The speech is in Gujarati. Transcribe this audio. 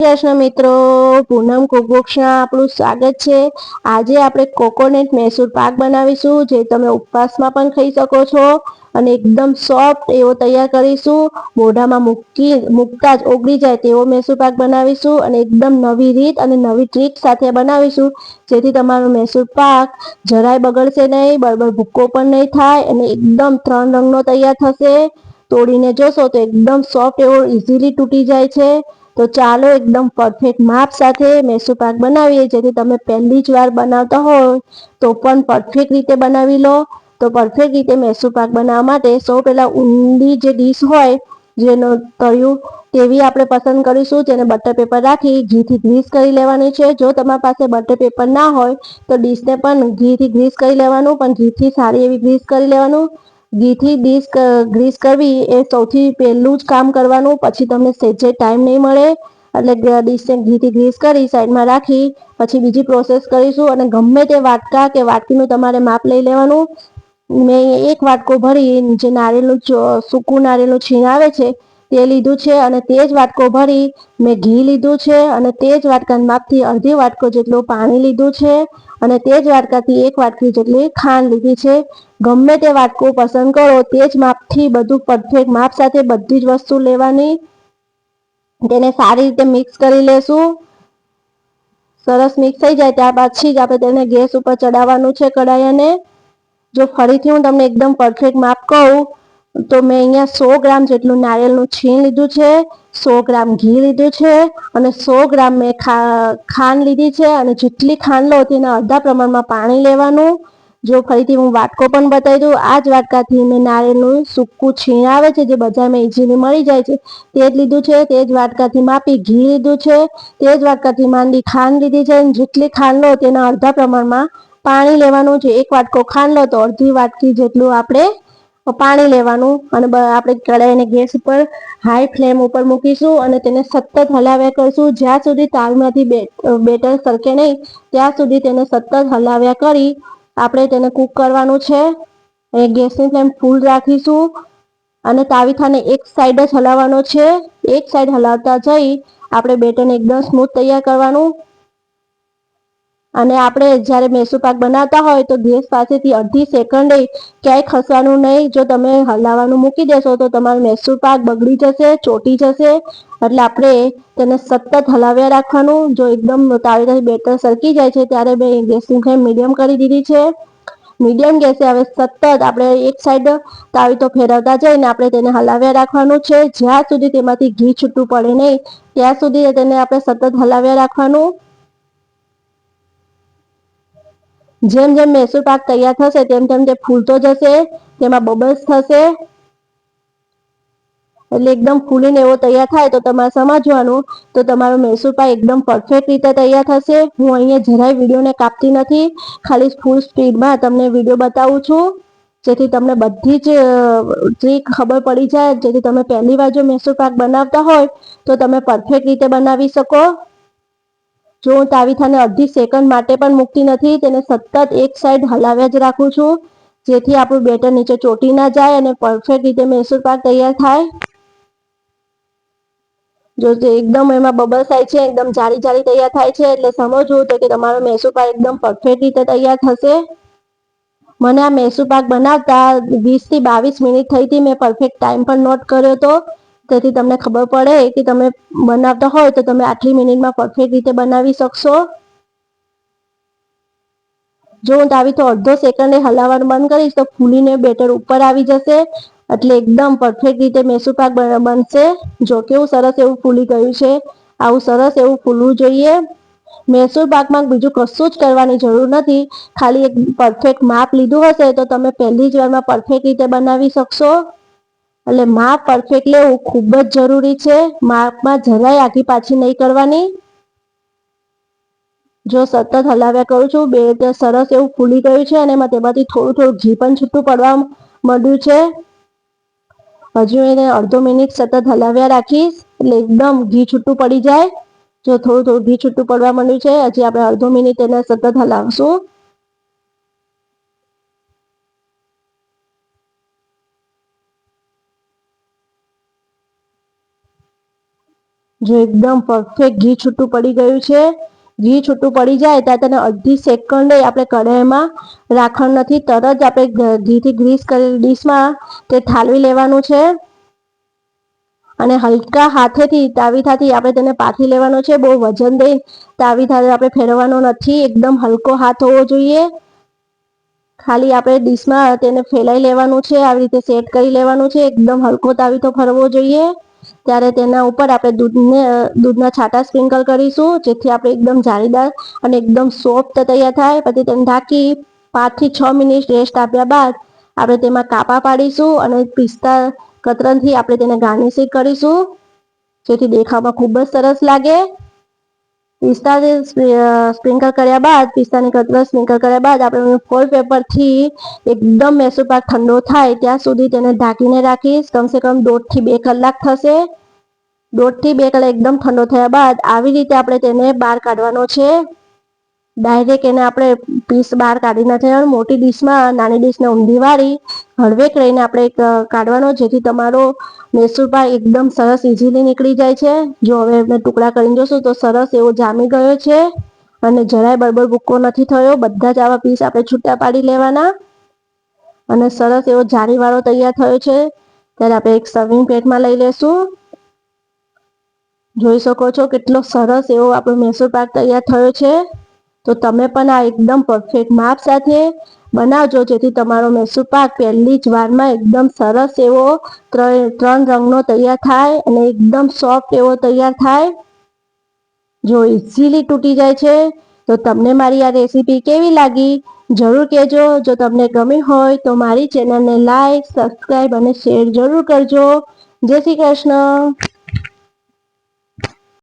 કૃષ્ણ મિત્રો, પૂનમ કુકબુક્સમાં આપણું સ્વાગત છે. આજે આપણે કોકોનટ મૈસૂર પાક બનાવીશું, જે તમે ઉપવાસમાં પણ ખાઈ શકો છો અને એકદમ સોફ્ટ એવો તૈયાર કરીશું. મોઢામાં મૂકી, મૂકતા જ ઓગળી જાય તેવો મૈસૂર પાક બનાવીશું અને એકદમ નવી રીત અને નવી ટ્રીક સાથે બનાવીશું, જેથી તમારો મૈસૂર પાક જરાય બગડશે નહીં બરાબર ભૂક્કો પણ નહીં થાય અને એકદમ ત્રણ રંગનો તૈયાર થશે. તોડીને જોશો તો એકદમ સોફ્ટ એવો ઇઝીલી તૂટી જાય છે. તો ચાલો એકદમ પરફેક્ટ માપ સાથે મેસુ પાક બનાવીએ. જેથી તમે પહેલી જ વાર બનાવતા હોય તો પણ પરફેક્ટ રીતે બનાવી લો. તો પરફેક્ટ રીતે મેસુ પાક બનાવવા માટે સૌ પહેલાં ઊંડી જે ડીશ હોય, જેનો તળ્યું તેવી આપણે પસંદ કરીશું, જેને બટર પેપર રાખી ઘીથી ગ્રીસ કરી લેવાની છે. જો તમારી પાસે બટર પેપર ના હોય, તો ડીશને પણ ઘીથી ગ્રીસ કરી લેવાનું, પણ ઘીથી સારી એવી ગ્રીસ કરી લેવાનું. ઘીથી ડીશ ગ્રીસ કરવી એ સૌથી પહેલું જ કામ કરવાનું. પછી તમને સેજે ટાઈમ નહીં મળે, એટલે ડીશને ઘીથી ગ્રીસ કરી, સાઈડમાં રાખી, પછી બીજી પ્રોસેસ કરીશું. અને ગમે તે વાટકા કે વાટકીનું તમારે માપ લઈ લેવાનું. મેં એક વાટકો ભરી, જે નારિયેળનું સૂકું નારિયેળનું છીણ આવે છે તે લીધું છે અને તે જ વાટકો ભરી મેં ઘી લીધું છે અને તે જ વાટકાના માપથી અડધી વાટકો જેટલું પાણી લીધું છે અને તે જ વાટકાથી એક વાટકી જેટલી ખાંડ લીધી છે. ગમે તે વાટકો પસંદ કરો, તે જ માપથી બધું પરફેક્ટ માપ સાથે બધી જ વસ્તુ લેવાની. તેને સારી રીતે મિક્સ કરી લેશું. સરસ મિક્સ થઈ જાય ત્યાર પછી જ આપણે તેને ગેસ ઉપર ચડાવવાનું છે કડાઈને જો ફરીથી હું તમને એકદમ પરફેક્ટ માપ કહું તો મેં અહીંયા સો ગ્રામ જેટલું નારિયેળનું છીણ લીધું છે, સો ગ્રામ ઘી લીધું છે અને સો ગ્રામ મેં ખાંડ લીધી છે અને જેટલી ખાંડ લો તેના અડધા પ્રમાણમાં પાણી લેવાનું. જો ફરીથી હું વાટકો પણ બતાવી દઉં, આ જ વાટકાથી મેં નારિયેળનું સૂકું છીણ આવે છે, જે બજારમાં ઇઝીલી મળી જાય છે, તે જ લીધું છે, તે જ વાટકાથી માપી ઘી લીધું છે, તે જ વાટકાથી માંડી ખાંડ લીધી છે અને જેટલી ખાંડ લો તેના અડધા પ્રમાણમાં પાણી લેવાનું છે. એક વાટકો ખાંડ લો તો અડધી વાટકી જેટલું આપણે પાણી લેવાનું અને આપણે કડાઈને ગેસ ઉપર હાઈ ફ્લેમ ઉપર મૂકીશું અને તેને સતત હલાવ્યા કરીશું. જ્યાં સુધી તાલમાંથી બેટર સરકે નહીં, ત્યાં સુધી તેને સતત હલાવ્યા કરી આપણે તેને કૂક કરવાનું છે. એ ગેસની ફ્લેમ ફૂલ રાખીશું અને તાવીથાને એક સાઈડ જ હલાવવાનો છે. એક સાઈડ હલાવતા જઈ આપણે બેટરને એકદમ સ્મૂથ તૈયાર કરવાનું. અને આપણે જ્યારે મૈસૂર પાક બનાવતા હોય તો ગેસ પાસેથી અડધી સેકન્ડે ક્યાંય ખસવાનું નહીં. જો તમે હલાવવાનું મૂકી દેશો તો તમારો મૈસૂર પાક બગડી જશે, ચોટી જશે. એટલે આપણે તેને સતત હલાવ્યા રાખવાનું. જો એકદમ તાવીથી બેટર સરકી જાય છે, ત્યારે મેં ગેસની ફ્લેમ મીડિયમ કરી દીધી છે. મીડિયમ ગેસે હવે સતત આપણે એક સાઈડ તાવી તો ફેરવતા જઈને આપણે તેને હલાવ્યા રાખવાનું છે. જ્યાં સુધી તેમાંથી ઘી છૂટું પડે નહીં, ત્યાં સુધી તેને આપણે સતત હલાવ્યા રાખવાનું. જેમ જેમ મૈસૂર પાક તૈયાર થશે, તેમ તેમ તે ફૂલતો જશે, તેમાં બબલ્સ થશે. એટલે એકદમ ફૂલીને એવો તૈયાર થાય, તો તમારે સમજવાનું, તો તમારો મૈસૂર પાક એકદમ પરફેક્ટ રીતે તૈયાર થશે. હું અહીંયા જરાય વિડીયોને કાપતી નથી, ખાલી ફૂલ સ્પીડમાં તમને વીડિયો બતાવું છું. જેથી તમને બધી જ ટ્રીક ખબર પડી જાય, જેથી તમે પહેલી વાર જો મૈસૂર પાક બનાવતા હોય, તો તમે પરફેક્ટ રીતે બનાવી શકો. જો હું તાવીથાને અડધી સેકન્ડ માટે પણ મૂકતી નથી, તેને સતત એક સાઈડ હલાવ્યા જ રાખું છું, જેથી આપણું બેટર નીચે ચોટી ના જાય અને પરફેક્ટ રીતે મૈસૂર પાક તૈયાર થાય. જો એકદમ એમાં બબલ્સ થાય છે, એકદમ જાળી જાળી તૈયાર થાય છે, એટલે સમજવું તો કે તમારો મૈસૂર પાક એકદમ પરફેક્ટ રીતે તૈયાર થશે. મને આ મૈસૂર પાક બનાવતા વીસથી બાવીસ મિનિટ થઈ હતી, મેં પરફેક્ટ ટાઈમ પણ નોટ કર્યો હતો તેથી તમને ખબર પડે કે તમે બનાવતા હોય તો તમે આટલી મિનિટમાં પરફેક્ટ રીતે બનાવી શકશો. જો હું તાવી તો અડધો સેકન્ડે હલાવવાનું બંધ કરીશ તો ફૂલીને બેટર ઉપર આવી જશે. એટલે એકદમ પરફેક્ટ રીતે મૈસૂર પાક બનશે. જો કેવું સરસ એવું ફૂલી ગયું છે. આવું સરસ એવું ફૂલવું જોઈએ. મૈસૂર પાકમાં બીજું કશું જ કરવાની જરૂર નથી. ખાલી એક પરફેક્ટ માપ લીધું હશે તો તમે પહેલી જ વારમાં પરફેક્ટ રીતે બનાવી શકશો. એટલે માપ પરફેક્ટ લેવું ખૂબ જ જરૂરી છે. માપમાં જરાય આગી પાછી નહીં કરવાની. જો સતત હલાવ્યા કરું છું, બે સરસ એવું ફૂલી ગયું છે અને તેમાંથી થોડું થોડું ઘી પણ છૂટું પડવા માંડ્યું છે. હજુ એને અડધો મિનિટ સતત હલાવ્યા રાખીશ, એટલે એકદમ ઘી છૂટું પડી જાય. જો થોડું થોડું ઘી છૂટું પડવા માંડ્યું છે, હજી આપણે અડધો મિનિટ એને સતત હલાવશું. જો એકદમ પરફેક્ટ ઘી છૂટું પડી ગયું છે. ઘી છૂટું પડી જાય ત્યાં તેને અડધી સેકન્ડે આપણે કઢાઈમાં રાખણ નથી, તરત જ આપણે ઘીથી ગ્રીસ કરેલી ડીશમાં તે ઠાલવી લેવાનું છે. અને હલકા હાથેથી તાવીથાથી આપણે તેને પાથી લેવાનો છે. બહુ વજન દઈ તાવીથાથી આપણે ફેરવવાનો નથી. એકદમ હલકો હાથ હોવો જોઈએ. ખાલી આપણે ડીશમાં તેને ફેલાઈ લેવાનું છે. આવી રીતે સેટ કરી લેવાનું છે. એકદમ હલકો તાવીથો ફરવો જોઈએ. ત્યારે તેના ઉપર આપણે દૂધને, દૂધના છાંટા સ્પ્રિંકલ કરીશું, જેથી આપણે એકદમ જાળીદાર અને એકદમ સોફ્ટ તૈયાર થાય. પછી તેને ઢાંકી પાંચથી છ મિનિટ રેસ્ટ આપ્યા બાદ આપણે તેમાં કાપા પાડીશું અને પિસ્તા કતરનથી આપણે તેને ગાર્નિશિંગ કરીશું, જેથી દેખાવમાં ખૂબ જ સરસ લાગે. પિસ્તા સ્પ્રિંકલ કર્યા બાદ, પિસ્તાની કતરન સ્પ્રિંકલ કર્યા બાદ આપણે ફોલ પેપરથી એકદમ મેસૂર પાક ઠંડો થાય, ત્યાં સુધી તેને ઢાંકીને રાખીશ કમસે કમ દોઢથી બે કલાક થશે. દોઢથી બે કલાક એકદમ ઠંડો થયા બાદ આવી રીતે આપણે તેને બહાર કાઢવાનો છે. ડાયરેક્ટ એને આપણે પીસ બહાર કાઢી નથી મોટી ડીશમાં નાની ડીશને ઊંધી વાળી, હળવેક રહીને આપણે કાઢવાનો, જેથી તમારો મૈસૂર પાક એકદમ સરસ ઇઝીલી નીકળી જાય છે. જો હવે મેં ટુકડા કરીને જોશું, તો સરસ એવો જામી ગયો છે અને જરાય બરબર ભૂક્કો નથી થયો. બધા જ આવા પીસ આપણે છૂટા પાડી લેવાના. અને સરસ એવો જાળીવાળો તૈયાર થયો છે. ત્યારે આપણે એક સર્વિંગ પ્લેટમાં લઈ લેશું. જોઈ શકો છો કેટલો સરસ એવો આપણો મૈસૂર પાક તૈયાર થયો છે. તો તમે પણ આ એકદમ પરફેક્ટ માપ સાથે બનાવજો, જેથી તમારો મૈસૂર પાક પહેલી જ વારમાં એકદમ સરસ એવો ત્રણ રંગનો તૈયાર થાય અને એકદમ સોફ્ટ એવો તૈયાર થાય. જો ઇઝીલી તૂટી જાય છે, તો તમને મારી આ રેસીપી કેવી લાગી? જરૂર કહેજો. જો તમને ગમી હોય તો મારી ચેનલને લાઈક સબસ્ક્રાઈબ અને શેર જરૂર કરજો. જય શ્રી કૃષ્ણ.